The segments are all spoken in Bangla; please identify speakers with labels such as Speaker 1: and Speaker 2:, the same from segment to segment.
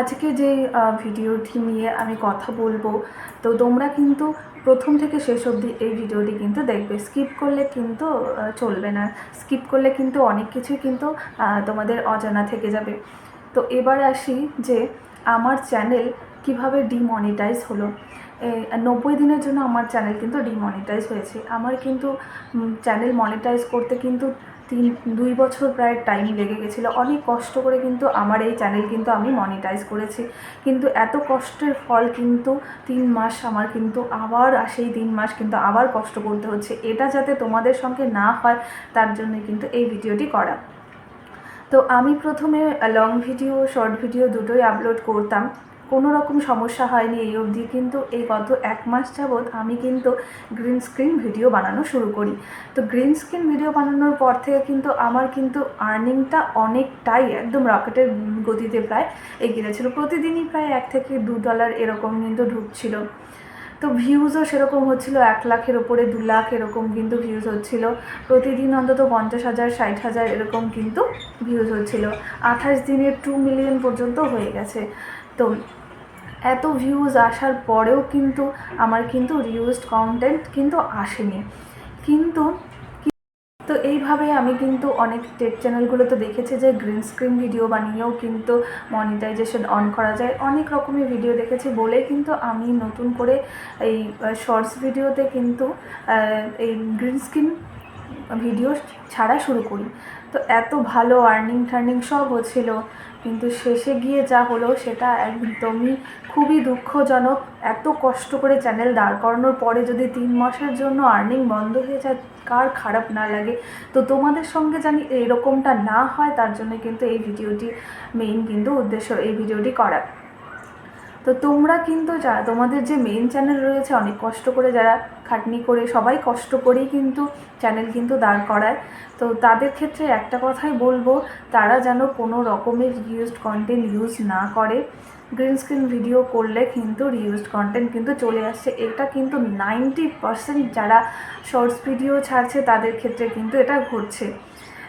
Speaker 1: আজকে যে ভিডিওটি নিয়ে আমি কথা বলব, তো তোমরা কিন্তু প্রথম থেকে শেষ অবধি এই ভিডিওটি কিন্তু দেখবে। স্কিপ করলে কিন্তু চলবে না। স্কিপ করলে কিন্তু অনেক কিছুই কিন্তু তোমাদের অজানা থেকে যাবে। তো এবার আসি যে, আমার চ্যানেল কীভাবে ডিমনিটাইজ হলো। নব্বই দিনের জন্য আমার চ্যানেল কিন্তু ডিমনিটাইজ হয়েছে। আমার কিন্তু চ্যানেল মনিটাইজ করতে কিন্তু তিন, দুই বছর প্রায় টাইম লেগে গেছিল। অনেক কষ্ট করে কিন্তু আমার এই চ্যানেল কিন্তু আমি মনিটাইজ করেছি। কিন্তু এত কষ্টের ফল কিন্তু তিন মাস আমার কিন্তু আবার সেই তিন মাস কিন্তু আবার কষ্ট করতে হচ্ছে। এটা যাতে তোমাদের সঙ্গে না হয়, তার জন্য কিন্তু এই ভিডিওটি করা। তো আমি প্রথমে লং ভিডিও শর্ট ভিডিও দুটোই আপলোড করতাম। কোনো রকম সমস্যা হয়নি এই অবধি, কিন্তু এই গত এক মাস যাবৎ আমি কিন্তু গ্রিন স্ক্রিন ভিডিও বানানো শুরু করি। তো গ্রিন স্ক্রিন ভিডিও বানানোর পর থেকে কিন্তু আমার কিন্তু আর্নিংটা অনেকটাই একদম রকেটের গতিতে প্রায় এগিয়ে গেছিল প্রতিদিনই প্রায় এক থেকে দু ডলার এরকম কিন্তু ঢুকছিল। তো ভিউজও সেরকম হচ্ছিল, এক লাখের ওপরে দু লাখ এরকম কিন্তু ভিউজ হচ্ছিল। প্রতিদিন অন্তত পঞ্চাশ হাজার, ষাট হাজার এরকম কিন্তু ভিউজ হচ্ছিল। আঠাশ দিনে টু মিলিয়ন পর্যন্ত হয়ে গেছে। তো এত ভিউজ আসার পরেও কিন্তু আমার কিন্তু রিউজড কন্টেন্ট কিন্তু আসেনি। কিন্তু তো এইভাবে আমি কিন্তু অনেক টেক চ্যানেলগুলোতে দেখেছি যে গ্রিন স্ক্রিন ভিডিও বানিয়েও কিন্তু মনিটাইজেশন অন করা যায়। অনেক রকমের ভিডিও দেখেছি বলে কিন্তু আমি নতুন করে এই শর্টস ভিডিওতে কিন্তু এই গ্রিন স্ক্রিন ভিডিও ছাড়া শুরু করি। তো এত ভালো আর্নিং টার্নিং সব হচ্ছিল। কিন্তু শেষে গিয়ে যা হলো সেটা একদমই খুবই দুঃখজনক। এত কষ্ট করে চ্যানেল দাঁড় করানোর পরে যদি তিন মাসের জন্য আর্নিং বন্ধ হয়ে যায়, কার খারাপ না লাগে? তো তোমাদের সঙ্গে জানি এরকমটা না হয়, তার জন্য কিন্তু এই ভিডিওটি মেইন কিন্তু উদ্দেশ্য এই ভিডিওটি করা তো তোমরা কিন্তু যা, তোমাদের যে মেন চ্যানেল রয়েছে, অনেক কষ্ট করে যারা খাটনি করে, সবাই কষ্ট করেই কিন্তু চ্যানেল কিন্তু দাঁড় করায়। তো তাদের ক্ষেত্রে একটা কথাই বলব, তারা যেন কোনো রকমের রিউজড কন্টেন্ট ইউজ না করে। গ্রিন স্ক্রিন ভিডিও করলে কিন্তু রিউজড কন্টেন্ট কিন্তু চলে আসছে। এটা কিন্তু নাইনটি পার্সেন্ট যারা শর্টস ভিডিও ছাড়ছে, তাদের ক্ষেত্রে কিন্তু এটা ঘটছে।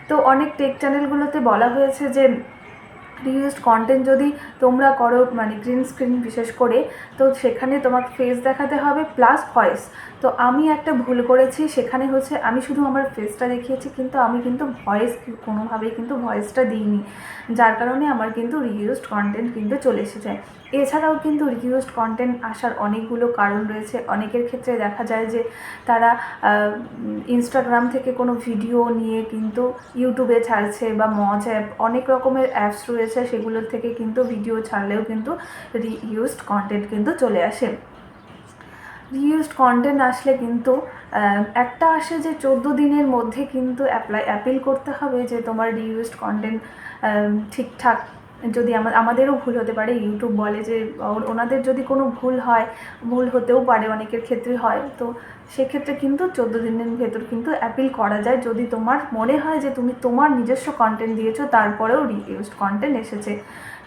Speaker 1: তো অনেক টেক চ্যানেলগুলোতে বলা হয়েছে যে রিউজড কন্টেন্ট যদি তোমরা করো মানে গ্রিন স্ক্রিন বিশেষ করে, তো সেখানে তোমাকে ফেস দেখাতে হবে প্লাস ভয়েস তো আমি একটা ভুল করেছি, সেখানে হচ্ছে আমি শুধু আমার ফেসটা দেখিয়েছি, কিন্তু আমি কিন্তু ভয়েস কোনোভাবেই কিন্তু ভয়েসটা দিইনি। যার কারণে আমার কিন্তু রিউজড কন্টেন্ট কিন্তু চলে এসেছে। এছাড়াও কিন্তু রিউজড কন্টেন্ট আসার অনেকগুলো কারণ রয়েছে। অনেকের ক্ষেত্রে দেখা যায় যে তারা ইনস্টাগ্রাম থেকে কোনো ভিডিও নিয়ে কিন্তু ইউটিউবে ছাড়ছে বা মজ অ্যাপ অনেক রকমের অ্যাপস রয়েছে, সেগুলোর থেকে কিন্তু ভিডিও ছাড়লেও কিন্তু রিউজড কন্টেন্ট কিন্তু চলে আসে। রিউজড কন্টেন্ট আসলে কিন্তু একটা আসে যে চোদ্দ দিনের মধ্যে কিন্তু অ্যাপ্লাই অ্যাপিল করতে হবে যে তোমার রিউজড কন্টেন্ট ঠিকঠাক যদি আমা- আমাদেরও ভুল হতে পারে ইউটিউব বলে যে ওনাদের যদি কোনো ভুল হয়, ভুল হতেও পারে, অনেকের ক্ষেত্রে হয়, তো সেক্ষেত্রে কিন্তু চোদ্দ দিনের ভেতর কিন্তু অ্যাপিল করা যায়। যদি তোমার মনে হয় যে তুমি তোমার নিজস্ব কন্টেন্ট দিয়েছ, তারপরেও রিউজড কন্টেন্ট এসেছে।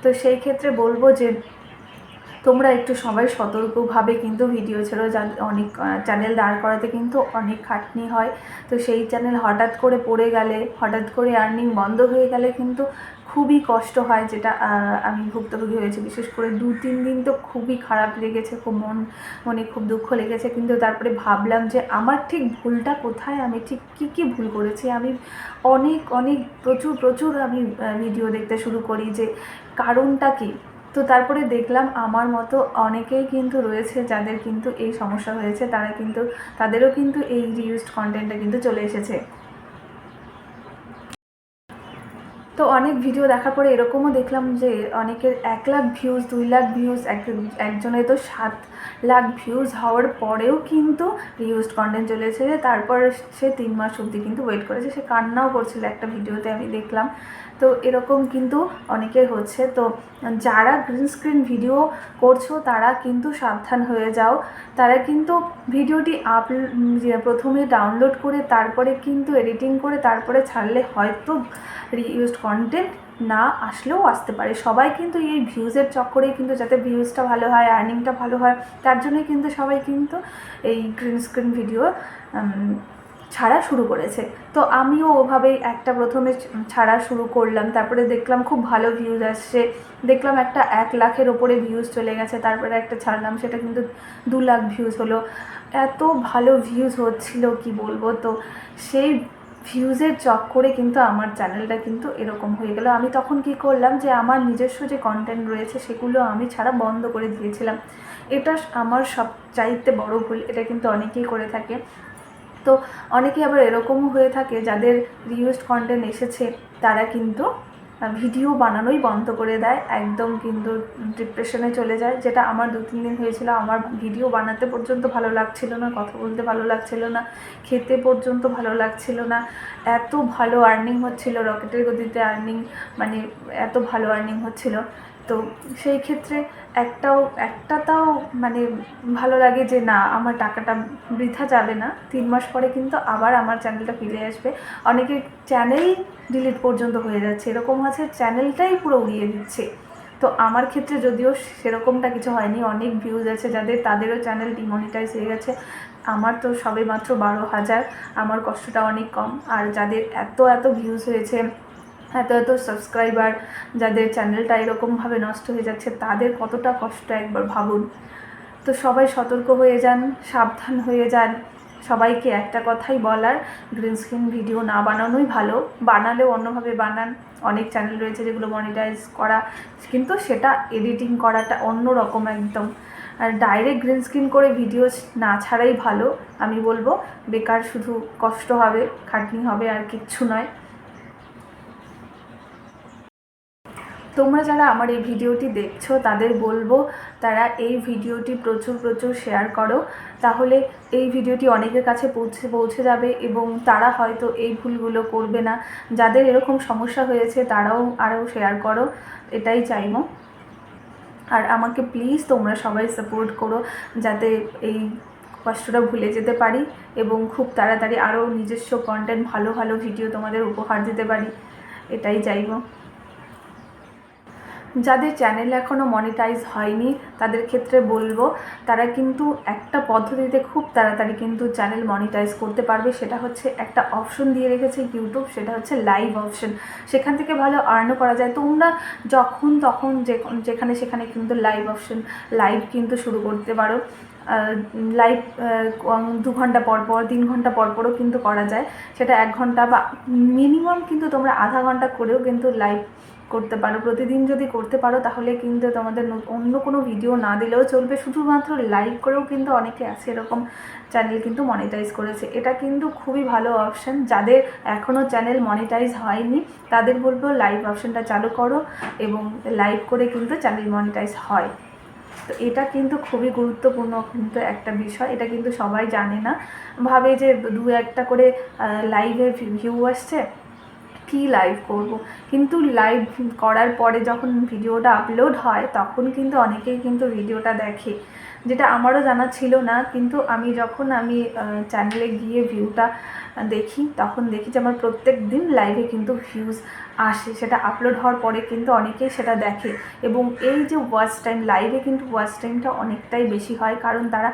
Speaker 1: তো সেই ক্ষেত্রে বলব যে তোমরা একটু সবাই সতর্কভাবে কিন্তু ভিডিও ছেড়ো যা অনেক চ্যানেল দাঁড় করাতে কিন্তু অনেক খাটনি হয়। তো সেই চ্যানেল হঠাৎ করে পড়ে গেলে, হঠাৎ করে আর্নিং বন্ধ হয়ে গেলে কিন্তু খুবই কষ্ট হয়, যেটা আমি ভুক্তভোগী হয়েছি। বিশেষ করে দু, তিন দিন তো খুবই খারাপ লেগেছে, খুব মন, মনে খুব দুঃখ লেগেছে। কিন্তু তারপরে ভাবলাম যে, আমার ঠিক ভুলটা কোথায়? আমি ঠিক কী কী ভুল করেছি? আমি অনেক অনেক, প্রচুর প্রচুর আমি ভিডিও দেখতে শুরু করি যে, কারণটা কী? তো তারপরে দেখলাম আমার মতো অনেকেই কিন্তু রয়েছে যাদের কিন্তু এই সমস্যা হয়েছে, তারা কিন্তু, তাদেরও কিন্তু এই রিউজড কন্টেন্টটা কিন্তু চলে এসেছে। তো অনেক ভিডিও দেখার পরে এরকমও দেখলাম যে অনেকের এক লাখ ভিউজ দুই লাখ ভিউজ এক, একজনের তো সাত লাখ ভিউজ হওয়ার পরেও কিন্তু রিউজড কন্টেন্ট চলে এসেছে। তারপর সে তিন মাস অবধি কিন্তু ওয়েট করেছে। সে কান্নাও করছিল একটা ভিডিওতে আমি দেখলাম। তো এরকম কিন্তু অনেকের হচ্ছে। তো যারা গ্রিন স্ক্রিন ভিডিও করছ, তারা কিন্তু সাবধান হয়ে যাও। তারা কিন্তু ভিডিওটি আপ প্রথমে ডাউনলোড করে, তারপরে কিন্তু এডিটিং করে, তারপরে ছাড়লে হয়তো রিউজড কন্টেন্ট না আসলেও আসতে পারে। সবাই কিন্তু এই ভিউজের চক্করেই কিন্তু যাতে ভিউজটা ভালো হয় আর্নিংটা ভালো হয়, তার জন্যই কিন্তু সবাই কিন্তু এই গ্রিন স্ক্রিন ভিডিও ছাড়া শুরু করেছে। তো আমিও ওভাবেই একটা প্রথমে ছাড়া শুরু করলাম, তারপরে দেখলাম খুব ভালো ভিউজ আসছে, দেখলাম একটা এক লাখের ওপরে ভিউজ চলে গেছে, তারপরে একটা ছাড়লাম, সেটা কিন্তু দু লাখ ভিউজ হলো। এত ভালো ভিউজ হচ্ছিল, কি বলব? তো সেই ভিউজের চক্করে কিন্তু আমার চ্যানেলটা কিন্তু এরকম হয়ে গেল। আমি তখন কি করলাম যে, আমার নিজস্ব যে কন্টেন্ট রয়েছে, সেগুলো আমি ছাড়া বন্ধ করে দিয়েছিলাম। এটা আমার সব চাইতে বড় ভুল, এটা কিন্তু অনেকেই করে থাকে। তো অনেকেই আবার এরকমও হয়ে থাকে, যাদের রিউজড কন্টেন্ট এসেছে, তারা কিন্তু ভিডিও বানানোই বন্ধ করে দেয়, একদম কিন্তু ডিপ্রেশনে চলে যায়। যেটা আমার দু তিন দিন হয়েছিল, আমার ভিডিও বানাতে পর্যন্ত ভালো লাগছিল না, কথা বলতে ভালো লাগছিল না, খেতে পর্যন্ত ভালো লাগছিল না, এত ভালো আর্নিং হচ্ছিল, রকেটের গতিতে আর্নিং মানে এত ভালো আর্নিং হচ্ছিল। তো সেই ক্ষেত্রে একটাও একটা তাও মানে ভালো লাগে যে না, আমার টাকাটা বৃথা যাবে না। তিন মাস পরে কিন্তু আবার আমার চ্যানেলটা ফিরে আসবে। অনেকের চ্যানেল ডিলিট পর্যন্ত হয়ে যাচ্ছে। এরকম আছে চ্যানেলটাই পুরো উড়িয়ে দিচ্ছে। তো আমার ক্ষেত্রে যদিও সেরকমটা কিছু হয়নি, অনেক ভিউজ আছে যাদের, তাদেরও চ্যানেল ডিমনিটাইজ হয়ে গেছে। আমার তো সবে মাত্র বারো হাজার, আমার কষ্টটা অনেক কম। আর যাদের এত এত ভিউজ হয়েছে এত এত সাবস্ক্রাইবার যাদের চ্যানেলটা এরকমভাবে নষ্ট হয়ে যাচ্ছে, তাদের কতটা কষ্ট একবার ভাবুন। তো সবাই সতর্ক হয়ে যান, সাবধান হয়ে যান। সবাইকে একটা কথাই বলার গ্রিন স্ক্রিন ভিডিও না বানানোই ভালো। বানালেও অন্যভাবে বানান। অনেক চ্যানেল রয়েছে যেগুলো মনিটাইজ করা, কিন্তু সেটা এডিটিং করাটা অন্য রকম একদম। আর ডাইরেক্ট গ্রিন স্ক্রিন করে ভিডিও না ছাড়াই ভালো। আমি বলব, বেকার শুধু কষ্ট হবে, খাটনি হবে আর কিচ্ছু নয়। তোমরা যারা আমার এই ভিডিওটি দেখছ, তাদের বলব তারা এই ভিডিওটি প্রচুর প্রচুর শেয়ার করো। তাহলে এই ভিডিওটি অনেকের কাছে পৌঁছে পৌঁছে যাবে এবং তারা হয়তো এই ভুলগুলো করবে না। যাদের এরকম সমস্যা হয়েছে, তারাও আরও শেয়ার করো। এটাই চাইব। আর আমাকে প্লিজ তোমরা সবাই সাপোর্ট করো, যাতে এই কষ্টটা ভুলে যেতে পারি এবং খুব তাড়াতাড়ি আরও নিজস্ব কন্টেন্ট ভালো ভালো ভিডিও তোমাদের উপহার দিতে পারি। এটাই চাইব। যাদের চ্যানেল এখনও মনিটাইজ হয়নি, তাদের ক্ষেত্রে বলব, তারা কিন্তু একটা পদ্ধতিতে খুব তাড়াতাড়ি কিন্তু চ্যানেল মনিটাইজ করতে পারবে। সেটা হচ্ছে একটা অপশন দিয়ে রেখেছে ইউটিউব সেটা হচ্ছে লাইভ অপশন সেখান থেকে ভালো আর্নও করা যায়। তোমরা যখন, তখন যেখানে সেখানে কিন্তু লাইভ অপশন লাইভ কিন্তু শুরু করতে পারো। লাইভ দু ঘণ্টা পর পর, তিন ঘণ্টা পর পরও কিন্তু করা যায়। সেটা এক ঘণ্টা বা মিনিমাম কিন্তু তোমরা আধা ঘণ্টা করেও কিন্তু লাইভ করতে পারো। প্রতিদিন যদি করতে পারো, তাহলে কিন্তু তোমাদের অন্য কোনো ভিডিও না দিলেও চলবে। শুধুমাত্র লাইভ করেও কিন্তু অনেকে আছে এরকম চ্যানেল কিন্তু মনিটাইজ করেছে। এটা কিন্তু খুবই ভালো অপশান যাদের এখনও চ্যানেল মনিটাইজ হয়নি, তাদের বলব লাইভ অপশানটা চালু করো এবং লাইভ করে কিন্তু চ্যানেল মনিটাইজ হয়। তো এটা কিন্তু খুবই গুরুত্বপূর্ণ কিন্তু একটা বিষয়, এটা কিন্তু সবাই জানে না। ভাবে যে দু একটা করে লাইভে ভিউ আসছে কী লাইভ করব। কিন্তু লাইভ করার পরে যখন ভিডিওটা আপলোড হয়, তখন কিন্তু অনেকেই কিন্তু ভিডিওটা দেখে। যেটা আমারও জানা ছিল না, কিন্তু আমি যখন আমি চ্যানেলে গিয়ে ভিউটা দেখি, তখন দেখি যে আমার প্রত্যেক দিন লাইভে কিন্তু ভিউজ আসে। সেটা আপলোড হওয়ার পরে কিন্তু অনেকেই সেটা দেখে। এবং এই যে ওয়াচ টাইম লাইভে কিন্তু ওয়াচ টাইমটা অনেকটাই বেশি হয়, কারণ তারা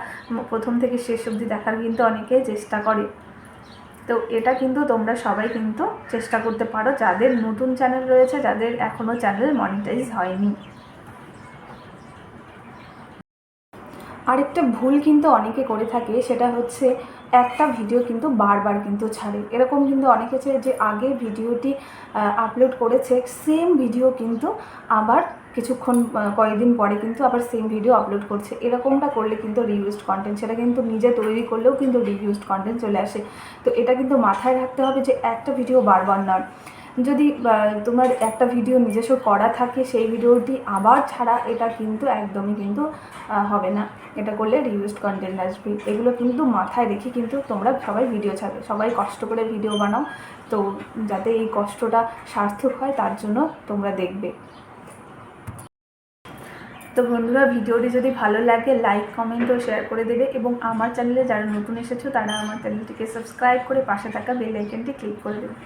Speaker 1: প্রথম থেকে শেষ অবধি দেখার কিন্তু অনেকেই চেষ্টা করে। তো এটা কিন্তু তোমরা সবাই কিন্তু চেষ্টা করতে পারো। যাদের নতুন চ্যানেল রয়েছে, যাদের এখনও চ্যানেল মনিটাইজ হয়নি। আরেকটা ভুল কিন্তু অনেকে করে থাকে, সেটা হচ্ছে একটা ভিডিও কিন্তু বারবার কিন্তু ছাড়ে। এরকম কিন্তু অনেকে যে আগে ভিডিওটি আপলোড করেছে সেম ভিডিও কিন্তু আবার কিছুক্ষণ কয়েকদিন পরে কিন্তু আবার সেম ভিডিও আপলোড করছে। এরকমটা করলে কিন্তু রিউজড কন্টেন্ট সেটা কিন্তু নিজে তৈরি করলেও কিন্তু রিউজড কন্টেন্ট চলে আসে। তো এটা কিন্তু মাথায় রাখতে হবে যে একটা ভিডিও বারবার নয়। যদি তোমার একটা ভিডিও নিজস্ব করা থাকে, সেই ভিডিওটি আবার ছাড়া এটা কিন্তু একদমই কিন্তু হবে না। এটা করলে রিউজড কন্টেন্ট আসবে। এগুলো কিন্তু মাথায় রেখে কিন্তু তোমরা সবাই ভিডিও ছাড়বে। সবাই কষ্ট করে ভিডিও বানাও। তো যাতে এই কষ্টটা সার্থক হয়, তার জন্য তোমরা দেখবে। তো বন্ধুরা, ভিডিওটি যদি ভালো লাগে লাইক কমেন্ট ও শেয়ার করে দেবে এবং আমার চ্যানেলে যারা নতুন এসেছ, তারা আমার চ্যানেলটিকে সাবস্ক্রাইব করে পাশে থাকা বেল আইকনটি ক্লিক করে দেবে।